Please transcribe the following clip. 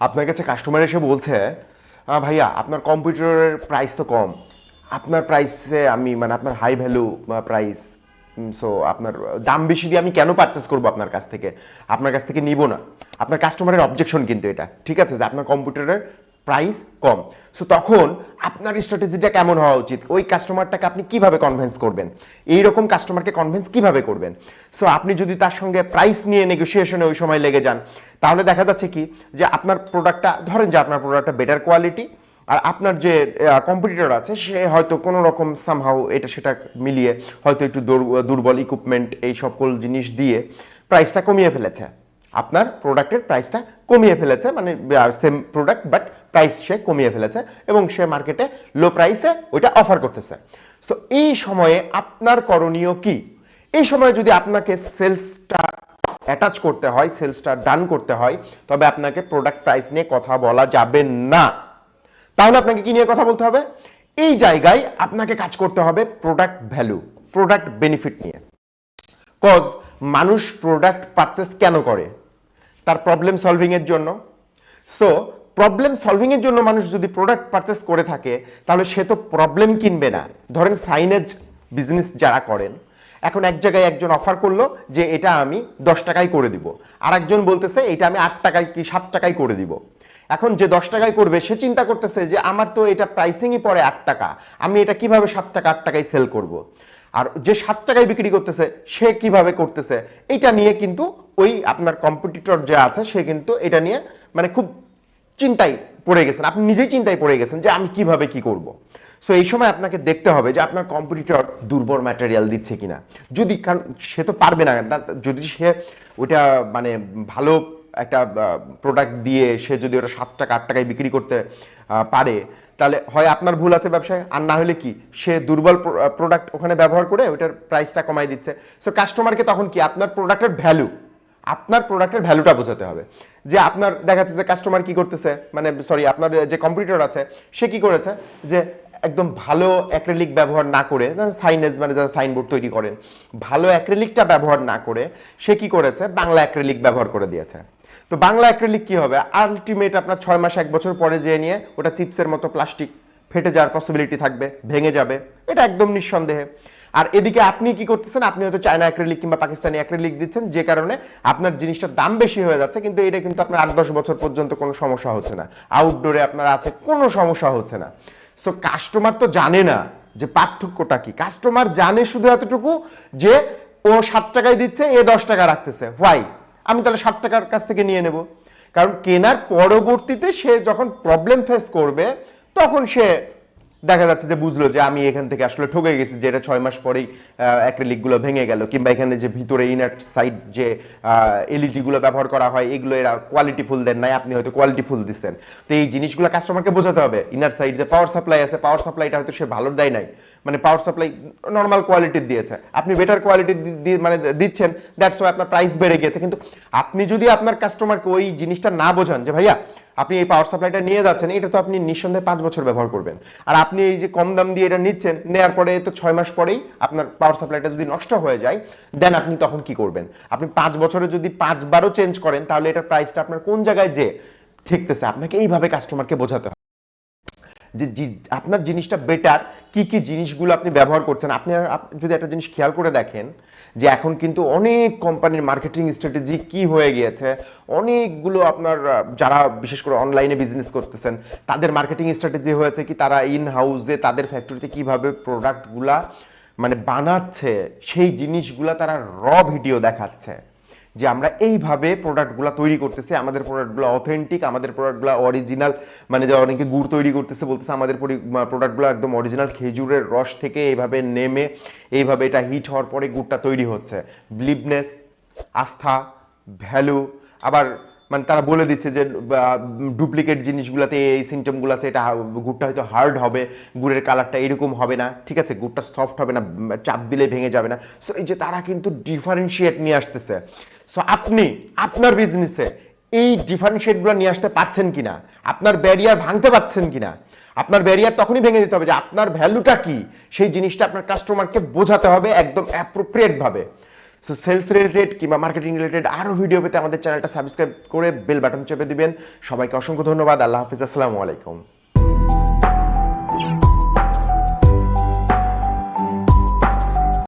আপনার কাছে কাস্টমার এসে বলছে ভাইয়া, আপনার কম্পিউটারের প্রাইস তো কম। আপনার প্রাইসে আমি মানে আপনার হাই ভ্যালু প্রাইস সো আপনার দাম বেশি দিয়ে আমি কেন পারচেস করব আপনার কাছ থেকে? আপনার কাছ থেকে নিব না। আপনার কাস্টমারের অবজেকশন কিন্তু এটা। ঠিক আছে? যে আপনার কম্পিউটারের প্রাইস কম। সো তখন আপনার স্ট্র্যাটেজিটা কেমন হওয়া উচিত? ওই কাস্টমারটাকে আপনি কীভাবে কনভিন্স করবেন? এই রকম কাস্টমারকে কনভিন্স কীভাবে করবেন? সো আপনি যদি তার সঙ্গে প্রাইস নিয়ে নেগোসিয়েশনে ওই সময় লেগে যান, তাহলে দেখা যাচ্ছে কি যে আপনার প্রোডাক্টটা ধরেন যে আপনার প্রোডাক্টটা বেটার কোয়ালিটি আর আপনার যে কম্পিটিটর আছে, সে হয়তো কোনো রকম সামহাও এটা সেটা মিলিয়ে হয়তো একটু দুর- দুর্বল ইকুইপমেন্ট এই সকল জিনিস দিয়ে প্রাইসটা কমিয়ে ফেলেছে। আপনার প্রোডাক্টের প্রাইসটা কমিয়ে ফেলেছে মানে সেম প্রোডাক্ট বাট প্রাইস সে কমিয়ে ফেলেছে এবং সে মার্কেটে লো প্রাইসে ওইটা অফার করতেছে। সো এই সময়ে আপনার করণীয় কি? এই সময়ে যদি আপনাকে সেলসটা অ্যাটাচ করতে হয় সেলসটা ডান করতে হয়, তবে আপনাকে প্রোডাক্ট প্রাইস নিয়ে কথা বলা যাবে না। তাহলে আপনাকে কি নিয়ে কথা বলতে হবে? এই জায়গায় আপনাকে কাজ করতে হবে প্রোডাক্ট ভ্যালু প্রোডাক্ট বেনিফিট নিয়ে। কজ মানুষ প্রোডাক্ট পারচেস কেন করে? তার প্রবলেম সলভিংয়ের জন্য। সো প্রবলেম সলভিং এর জন্য মানুষ যদি প্রোডাক্ট পারচেস করে থাকে, তাহলে সে তো প্রবলেম কিনবে না। ধরেন সাইনেজ বিজনেস যারা করেন, এখন এক জায়গায় একজন অফার করল যে এটা আমি দশ টাকায় করে দিব। আর একজন বলতেছে, এটা আমি আট টাকায় কি সাত টাকায় করে দিব? এখন যে দশ টাকায় করবে, সে চিন্তা করতেছে যে আমার তো এটা প্রাইসিংই পড়ে আট টাকা, আমি এটা কীভাবে সাত টাকা, আট টাকায় সেল করব। আর যে সাত টাকায় বিক্রি করতেছে, সে কীভাবে করতেছে? এটা নিয়ে কিন্তু ওই আপনার কম্পিটিটর যে আছে, সে কিন্তু এটা নিয়ে মানে খুব চিন্তায় পড়ে গেছেন। আপনি নিজেই চিন্তায় পড়ে গেছেন যে আমি কীভাবে কি করব। সো এই সময় আপনাকে দেখতে হবে যে আপনার কম্পিটিটর দুর্বল ম্যাটেরিয়াল দিচ্ছে কিনা। যদি কারণ সে তো পারবে না। না- যদি সে ওটা মানে ভালো একটা প্রোডাক্ট দিয়ে সে যদি ওটা সাত টাকা, আট টাকায় বিক্রি করতে পারে, তাহলে হয় আপনার ভুল আছে ব্যবসায়, আর না হলে কি? সে দুর্বল প্রোডাক্ট ওখানে ব্যবহার করে ওটার প্রাইসটা কমাই দিচ্ছে। সো কাস্টমারকে তখন কি? আপনার প্রোডাক্টের ভ্যালু আপনার প্রোডাক্টের ভ্যালুটা বোঝাতে হবে। যে আপনার দেখা যাচ্ছে যে কাস্টমার কি করতেছে মানে সরি আপনার যে কম্পিউটার আছে, সে কি করেছে? যে একদম ভালো অ্যাক্রেলিক ব্যবহার না করে সাইনেজ মানে যারা সাইনবোর্ড তৈরি করেন, ভালো অ্যাক্রেলিকটা ব্যবহার না করে, সে কি করেছে? বাংলা অ্যাক্রেলিক ব্যবহার করে দিয়েছে। তো বাংলা অ্যাক্রেলিক কি হবে? আলটিমেট আপনার ছয় মাস, এক বছর পরে যেয়ে নিয়ে ওটা চিপসের মতো প্লাস্টিক ফেটে যাওয়ার পসিবিলিটি থাকবে, ভেঙে যাবে। এটা একদম নিঃসন্দেহে। আর এদিকে আপনি কি করতেছেন, আপনি হয়তো চায়না অ্যাক্রেলিক কিংবা পাকিস্তানি অ্যাক্রেলিক দিচ্ছেন, যে কারণে আপনার জিনিসটার দাম বেশি হয়ে যাচ্ছে, কিন্তু এটা কিন্তু আপনার আট দশ বছর পর্যন্ত কোনো সমস্যা হচ্ছে না। আউটডোরে আপনার আছে, কোনো সমস্যা হচ্ছে না। সো কাস্টমার তো জানে না যে পার্থক্যটা কি। কাস্টমার জানে শুধু এতটুকু যে ও সাত টাকায় দিচ্ছে, এ দশ টাকা রাখতেছে। হোয়াই আমি তাহলে ষাট টাকার কাছ থেকে নিয়ে নেব। কারণ কেনার পরবর্তীতে সে যখন প্রবলেম ফেস করবে, তখন সে দেখা যাচ্ছে যে বুঝলো যে আমি এখান থেকে আসলে ঠকে গেছি, যে এটা ছয় মাস পরেই অ্যাক্রিলিকগুলো ভেঙে গেল, কিংবা এখানে যে ভিতরে ইনার সাইড যে এলইডি গুলো ব্যবহার করা হয়, এগুলো এরা কোয়ালিটি ফুল দেন নাই, আপনি হয়তো কোয়ালিটি ফুল দিচ্ছেন। তো এই জিনিসগুলো কাস্টমারকে বোঝাতে হবে ইনার সাইড যে পাওয়ার সাপ্লাই আছে পাওয়ার সাপ্লাইটা হয়তো সে ভালো দেয় নাই মানে পাওয়ার সাপ্লাই নর্মাল কোয়ালিটির দিয়েছে। আপনি বেটার কোয়ালিটি মানে দিচ্ছেন দ্যাটস ওয়াই আপনার প্রাইস বেড়ে গেছে কিন্তু আপনি যদি আপনার কাস্টমারকে ওই জিনিসটা না বোঝান, যে ভাইয়া আপনি এই পাওয়ার সাপ্লাইটা নিয়ে যাচ্ছেন, এটা তো আপনি নিঃসন্দেহে পাঁচ বছর ব্যবহার করবেন। আর আপনি এই যে কম দাম দিয়ে এটা নিচ্ছেন নেওয়ার পরে তো ছয় মাস পরেই আপনার পাওয়ার সাপ্লাইটা যদি নষ্ট হয়ে যায় দেন আপনি তখন কি করবেন? আপনি পাঁচ বছরে যদি পাঁচবারও চেঞ্জ করেন, তাহলে এটার প্রাইসটা আপনার কোন জায়গায় যে ঠিকতেছে, আপনাকে এইভাবে কাস্টমারকে বোঝাতে হবে। যে আপনার জিনিসটা বেটার কি কি জিনিসগুলো আপনি ব্যবহার করছেন? আপনি যদি একটা জিনিস খেয়াল করে দেখেন যে এখন কিন্তু অনেক কোম্পানির মার্কেটিং স্ট্র্যাটেজি কি হয়ে গিয়েছে, অনেকগুলো আপনার যারা বিশেষ করে অনলাইনে বিজনেস করতেছেন, তাদের মার্কেটিং স্ট্র্যাটেজি হয়েছে কি তারা ইন হাউসে তাদের ফ্যাক্টরিতে কীভাবে প্রোডাক্টগুলা মানে বানাচ্ছে, সেই জিনিসগুলা তারা র ভিডিও দেখাচ্ছে। যে আমরা এইভাবে প্রোডাক্টগুলো তৈরি করতেছি, আমাদের প্রোডাক্টগুলো অথেন্টিক আমাদের প্রোডাক্টগুলো অরিজিনাল মানে যে অনেকে গুড় তৈরি করতেছে বলতেছে আমাদের প্রোডাক্টগুলো একদম অরিজিনাল খেজুরের রস থেকে এইভাবে নেমে, এইভাবে এটা হিট হওয়ার পরে গুড়টা তৈরি হচ্ছে। ব্লিভনেস আস্থা ভ্যালু আবার মানে তারা বলে দিচ্ছে যে ডুপ্লিকেট জিনিসগুলোতে এই সিমটমগুলো আছে এটা গুড়টা হয়তো হার্ড হবে, গুড়ের কালারটা এরকম হবে না, ঠিক আছে, গুড়টা সফট হবে না, চাপ দিলে ভেঙে যাবে না। সো এই যে তারা কিন্তু ডিফারেন্সিয়েট নিয়ে আসতেছে। সো আপনি, আপনার বিজনেসে এই ডিফারেন্সিয়েটগুলো নিয়ে আসতে পারছেন কিনা? আপনার ব্যারিয়ার ভাঙতে পারছেন কিনা? আপনার ব্যারিয়ার তখনই ভেঙে দিতে হবে যে আপনার ভ্যালুটা কি? সেই জিনিসটা আপনার কাস্টমারকে বোঝাতে হবে একদম অ্যাপ্রোপ্রিয়েট ভাবে। সো সেলস রিলেটেড কিংবা মার্কেটিং রিলেটেড আরও ভিডিও পেতে আমাদের চ্যানেলটা সাবস্ক্রাইব করে বেল বাটন চেপে দিবেন। সবাইকে অসংখ্য ধন্যবাদ। আল্লাহ হাফিজ। আসসালামু আলাইকুম।